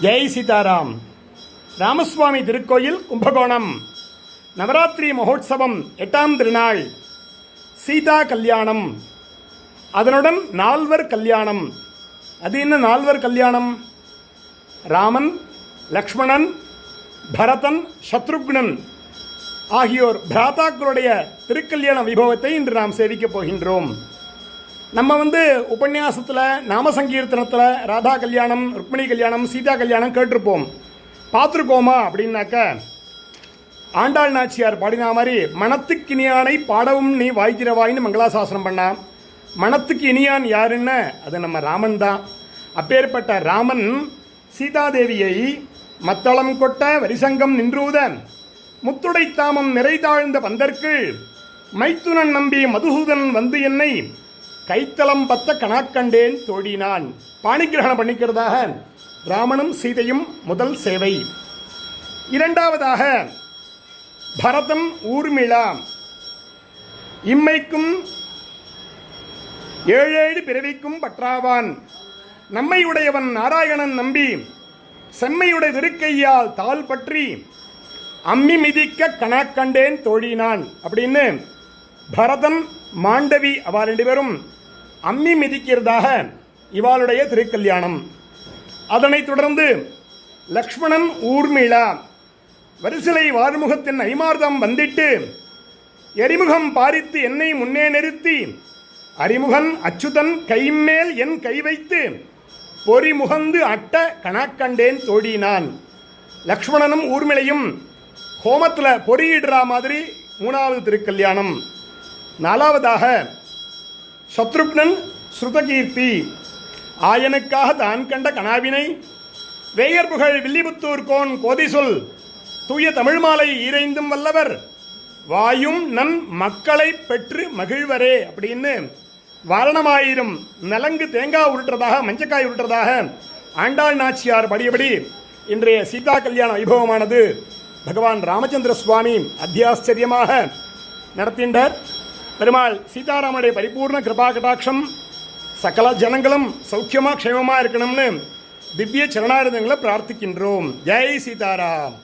ஜெய் சீதாராம். ராமசுவாமி திருக்கோயில் கும்பகோணம். நவராத்திரி மகோத்சவம் எட்டாம் திருநாள். சீதா கல்யாணம். அதனுடன் நால்வர் கல்யாணம். அது என்ன நால்வர் கல்யாணம்? ராமன் லக்ஷ்மணன் பரதன் சத்ருக்னன் ஆகியோர் பிராதாக்களுடைய திருக்கல்யாண வைபவத்தை இன்று நாம் சேவிக்கப் போகின்றோம். நம்ம வந்து உபன்யாசத்தில் நாம சங்கீர்த்தனத்தில் ராதா கல்யாணம் ருக்மிணி கல்யாணம் சீதா கல்யாணம் கேட்டிருப்போம். பார்த்துருக்கோமா அப்படின்னாக்க ஆண்டாள் நாச்சியார் பாடினா மாதிரி மனத்துக்கு இனியானை பாடவும் நீ வாய்க்கிறவாயின்னு மங்களாசாசனம் பண்ணா. மனத்துக்கு இனியான் யாருன்னு? அது நம்ம ராமன் தான். அப்பேற்பட்ட ராமன் சீதாதேவியை மத்தளம் கொட்ட வரிசங்கம் நின்றூத முத்துடை தாமம் நிறைதாழ்ந்த பந்தற்கு மைத்துனன் நம்பி மதுசூதன் வந்து என்னை கைத்தளம் பத்த கணாக்கண்டேன் தோடினான் பாணிகிரகணம் பண்ணிக்கிறதாக ராமனும் சீதையும் முதல் சேவை. இரண்டாவதாக பரதம் ஊர்மிளா இம்மைக்கும் ஏழேழு பிறவிக்கும் பற்றாவான். நம்மையுடையவன் நாராயணன் நம்பி செம்மையுடைய திருக்கையால் தாள் பற்றி அம்மி மிதிக்க கணக்கண்டேன் தோழினான். அப்படின்னு பரதன் மாண்டவி அவா ரெண்டு பேரும் அம்மி மிதிக்கிறதாக இவாளுடைய திருக்கல்யாணம். அதனைத் தொடர்ந்து லக்ஷ்மணன் ஊர்மிளா வரிசிலை வாழ்முகத்தின் ஐமார்தம் வந்திட்டு எரிமுகம் பாரித்து என்னை முன்னே நிறுத்தி அறிமுகன் அச்சுதன் கைமேல் என் கை வைத்து பொறிமுகந்து அட்ட கணக்கண்டேன் தோடினான். லக்ஷ்மணனும் ஊர்மிளையும் ஹோமத்தில் பொறியிடுற மாதிரி மூணாவது திருக்கல்யாணம். நாலாவதாக சத்ருக்னன் ஸ்ருதகீர்த்தி. ஆயனுக்காக தான் கண்ட கனாவினை வேயர் புகழ் வில்லிபுத்தூர் கோன் கோதிசொல் தூய தமிழ் மாலை ஈரைந்தும் வல்லவர். வாயும் நன் மக்களை பெற்று மகிழ்வரே அப்படின்னு வாரணமாயிரம் நலங்கு தேங்காய் உருட்டுறதாக மஞ்சக்காய் உருட்டுறதாக ஆண்டாள் நாச்சியார் படியபடி இன்றைய சீதா கல்யாண வைபவமானது பகவான் ராமச்சந்திர சுவாமி அத்தியாச்சரியமாக நடத்தின்றார். பெருமாள் சீதாராமனுடைய பரிபூர்ண கிருபா கடாட்சம் சகல ஜனங்களும் சௌக்கியமாக க்ஷேமமாக இருக்கணும்னு திவ்ய சரணாரதங்களை பிரார்த்திக்கின்றோம். ஜெய் சீதாராம்.